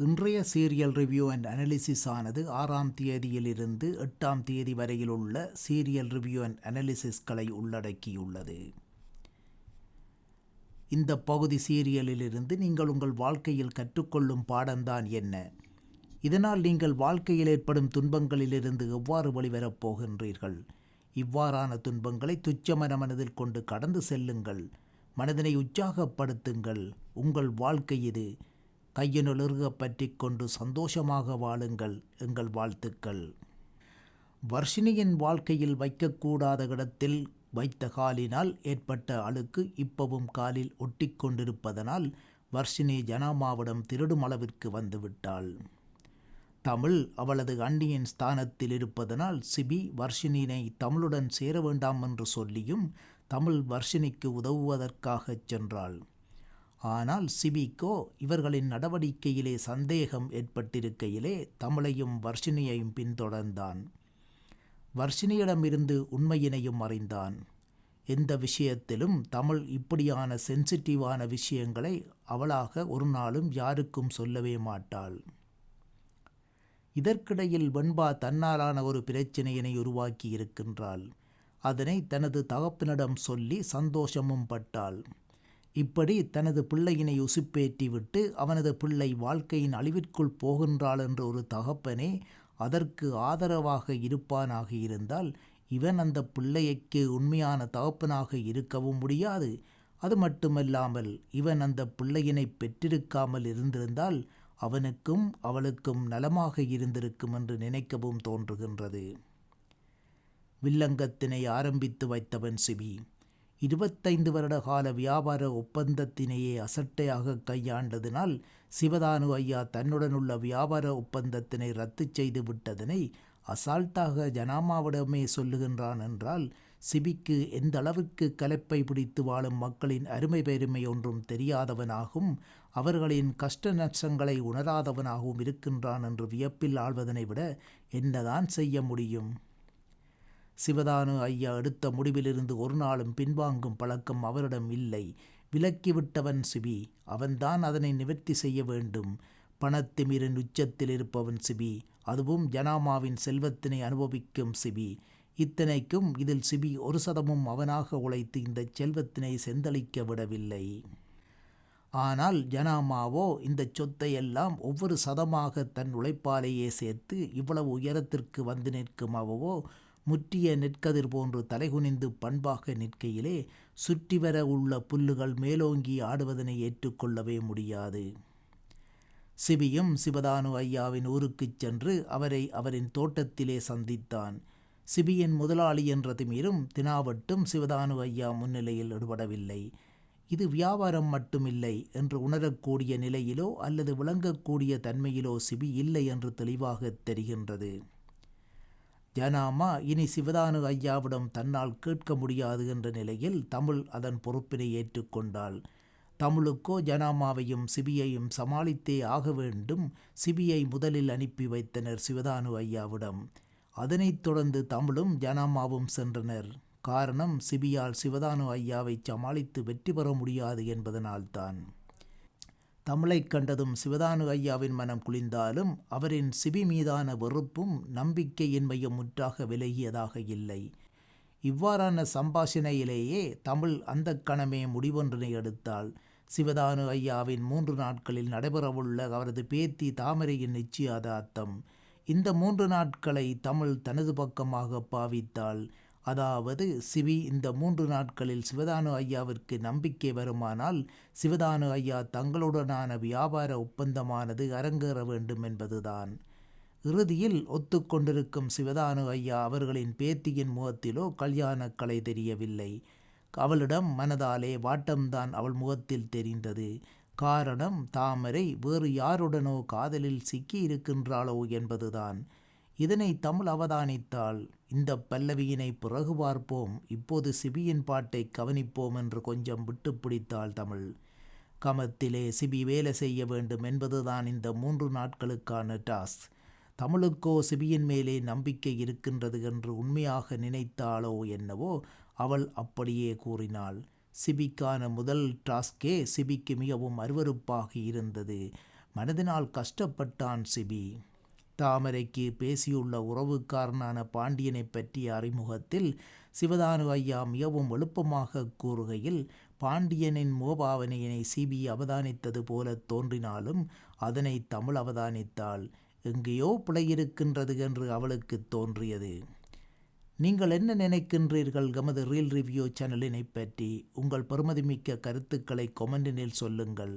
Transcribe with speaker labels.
Speaker 1: இன்றைய serial review and analysis ஆனது ஆறாம் தேதியிலிருந்து எட்டாம் தேதி வரையில் உள்ள சீரியல் ரிவ்யூ அண்ட் அனாலிசிஸ்களை உள்ளடக்கியுள்ளது. இந்த பகுதி சீரியலிலிருந்து நீங்கள் உங்கள் வாழ்க்கையில் கற்றுக்கொள்ளும் பாடம்தான் என்ன? இதனால் நீங்கள் வாழ்க்கையில் ஏற்படும் துன்பங்களிலிருந்து எவ்வாறு வெளிவரப் போகின்றீர்கள்? இவ்வாறான துன்பங்களை துச்சமன மனதில் கொண்டு கடந்து செல்லுங்கள். மனதினை உற்சாகப்படுத்துங்கள். உங்கள் வாழ்க்கை இது. கையினுலருக பற்றி கொண்டு சந்தோஷமாக வாழுங்கள் எங்கள் வாழ்த்துக்கள். வர்ஷினியின் வாழ்க்கையில் வைக்கக்கூடாத இடத்தில் வைத்த காலினால் ஏற்பட்ட அழுக்கு இப்பவும் காலில் ஒட்டிக்கொண்டிருப்பதனால் வர்ஷினி ஜனாமாவிடம் திருடும் அளவிற்கு வந்துவிட்டாள் தமிழ் அவளது அண்டியின் ஸ்தானத்தில் இருப்பதனால் சிபி வர்ஷினினை தமிழுடன் சேர வேண்டாம் என்று சொல்லியும் தமிழ் வர்ஷினிக்கு உதவுவதற்காகச் சென்றாள். ஆனால் சிபிக்கோ இவர்களின் நடவடிக்கையிலே சந்தேகம் ஏற்பட்டிருக்கையிலே தமிழையும் வர்ஷினியையும் பின்தொடர்ந்தான். வர்ஷினியிடமிருந்து உண்மையினையும் அறிந்தான். எந்த விஷயத்திலும் தமிழ் இப்படியான சென்சிட்டிவான விஷயங்களை அவளாக ஒரு நாளும் யாருக்கும் சொல்லவே மாட்டாள். இதற்கிடையில் வெண்பா தன்னாலான ஒரு பிரச்சனையினை உருவாக்கி இருக்கின்றாள் அதனை தனது தகப்பனிடம் சொல்லி சந்தோஷமும் பட்டாள். இப்படி தனது பிள்ளையினை உசுப்பேற்றிவிட்டு அவனது பிள்ளை வாழ்க்கையின் அழிவிற்குள் போகின்றாள் என்ற ஒரு தகப்பனே அதற்கு ஆதரவாக இருப்பானாக இருந்தால் இவன் அந்த பிள்ளைக்கு உண்மையான தகப்பனாக இருக்கவும் முடியாது. அது மட்டுமல்லாமல் இவன் அந்த பிள்ளையினை பெற்றிருக்காமல் இருந்திருந்தால் அவனுக்கும் அவளுக்கும் நலமாக இருந்திருக்கும் என்று நினைக்கவும் தோன்றுகின்றது. வில்லங்கத்தினை ஆரம்பித்து வைத்தவன் சிபி. இருபத்தைந்து வருட கால வியாபார ஒப்பந்தத்தினையே அசட்டையாக கையாண்டதினால் சிவதானு ஐயா தன்னுடனுள்ள வியாபார ஒப்பந்தத்தினை ரத்து செய்து விட்டதனை அசால்ட்டாக ஜனாமாவிடமே சொல்லுகின்றான் என்றால் சிபிக்கு எந்த அளவிற்கு கலப்பை பிடித்து வாழும் மக்களின் அருமை பெருமை ஒன்றும் தெரியாதவனாகவும் அவர்களின் கஷ்ட நஷ்டங்களை உணராதவனாகவும் இருக்கின்றான் என்று வியப்பில் ஆழ்வதனை விட என்னதான் செய்ய முடியும்? சிவதானு ஐயா எடுத்த முடிவிலிருந்து ஒரு நாளும் பின்வாங்கும் பழக்கம் அவரிடம் இல்லை. விலக்கிவிட்டவன் சிபி அவன்தான் அதனை நிவர்த்தி செய்ய வேண்டும். பணத்திமிரின் உச்சத்தில் இருப்பவன் சிபி அதுவும் ஜனாமாவின் செல்வத்தினை அனுபவிக்கும் சிபி. இத்தனைக்கும் இதில் சிபி ஒரு சதமும் அவனாக உழைத்து இந்த செல்வத்தினை செந்தளிக்க விடவில்லை. ஆனால் ஜனாமாவோ இந்த சொத்தை எல்லாம் ஒவ்வொரு சதமாக தன் உழைப்பாலேயே சேர்த்து இவ்வளவு உயரத்திற்கு வந்து நிற்கும் அவவோ முற்றிய நெற்கதிர் போன்று தலைகுனிந்து பண்பாக நிற்கையிலே சுற்றி வர உள்ள புல்லுகள் மேலோங்கி ஆடுவதனை ஏற்றுக்கொள்ளவே முடியாது. சிபியும் சிவதானு ஐயாவின் ஊருக்குச் சென்று அவரை அவரின் தோட்டத்திலே சந்தித்தான். சிபியின் முதலாளி என்ற திமிரும் தினாவட்டும் சிவதானு ஐயா முன்னிலையில் ஈடுபடவில்லை. இது வியாபாரம் மட்டுமில்லை என்று உணரக்கூடிய நிலையிலோ அல்லது விளங்கக்கூடிய தன்மையிலோ சிபி இல்லை என்று தெளிவாக தெரிகின்றது. ஜனாமா இனி சிவதானு ஐயாவிடம் தன்னால் கேட்க முடியாது என்ற நிலையில் தமிழ் அதன் பொறுப்பினை ஏற்றுக்கொண்டாள். தமிழுக்கோ ஜனாமாவையும் சிபியையும் சமாளித்தே ஆக வேண்டும் சிபியை முதலில் அனுப்பி வைத்தனர் சிவதானு ஐயாவிடம். அதனைத் தொடர்ந்து தமிழும் ஜனாமாவும் சென்றனர். காரணம் சிபியால் சிவதானு ஐயாவை சமாளித்து வெற்றி பெற முடியாது என்பதனால்தான். தமிழைக் கண்டதும் சிவதானு ஐயாவின் மனம் குளிர்ந்தாலும் அவரின் சிபி மீதான வெறுப்பும் நம்பிக்கையின்மையும் முற்றாக விலகியதாக இல்லை. இவ்வாறான சம்பாஷணையிலேயே தமிழ் அந்த கணமே முடிவொன்றினை எடுத்தால் சிவதானு ஐயாவின் மூன்று நாட்களில் நடைபெறவுள்ள அவரது பேத்தி தாமரையின் நிச்சயாதார்த்தம். இந்த மூன்று நாட்களை தமிழ் தனது பக்கமாக பாவித்தால் அதாவது சிவி இந்த மூன்று நாட்களில் சிவதானு ஐயாவிற்கு நம்பிக்கை வருமானால் சிவதானு ஐயா தங்களுடனான வியாபார ஒப்பந்தமானது அரங்கேற வேண்டும் என்பதுதான். இறுதியில் ஒத்துக்கொண்டிருக்கும் சிவதானு ஐயா அவர்களின் பேத்தியின் முகத்திலோ கல்யாணக்கலை கலை தெரியவில்லை. அவளிடம் மனதாலே வாட்டம்தான் அவள் முகத்தில் தெரிந்தது. காரணம் தாமரை வேறு யாருடனோ காதலில் சிக்கி இருக்கின்றாளோ என்பதுதான். இதனை தமிழ் அவதானித்தால் இந்த பல்லவியினை பிறகு பார்ப்போம் இப்போது சிபியின் பாட்டை கவனிப்போம் என்று கொஞ்சம் விட்டு பிடித்தாள் தமிழ். கமத்திலே சிபி வேலை செய்ய வேண்டும் என்பதுதான் இந்த மூன்று நாட்களுக்கான டாஸ்க். தமிழுக்கோ சிபியின் மேலே நம்பிக்கை இருக்கின்றது என்று உண்மையாக நினைத்தாளோ என்னவோ அவள் அப்படியே கூறினாள். சிபிக்கான முதல் டாஸ்கே சிபிக்கு மிகவும் அருவறுப்பாக இருந்தது. மனதினால் கஷ்டப்பட்டான் சிபி. தாமரைக்கு பேசியுள்ள உறவுக்காரனான பாண்டியனை பற்றிய அறிமுகத்தில் சிவதானு ஐயா மிகவும் எழுப்பமாக கூறுகையில் பாண்டியனின் முகபாவனையினை சிபி அவதானித்தது போல தோன்றினாலும் அதனை தமிழ் அவதானித்தாள். எங்கேயோ பிழையிருக்கின்றது என்று அவளுக்கு தோன்றியது. நீங்கள் என்ன நினைக்கின்றீர்கள் எமது ரீல் ரிவ்யூ சேனலினை பற்றி? உங்கள் பெருமதிமிக்க கருத்துக்களை கொமெண்டினில் சொல்லுங்கள்.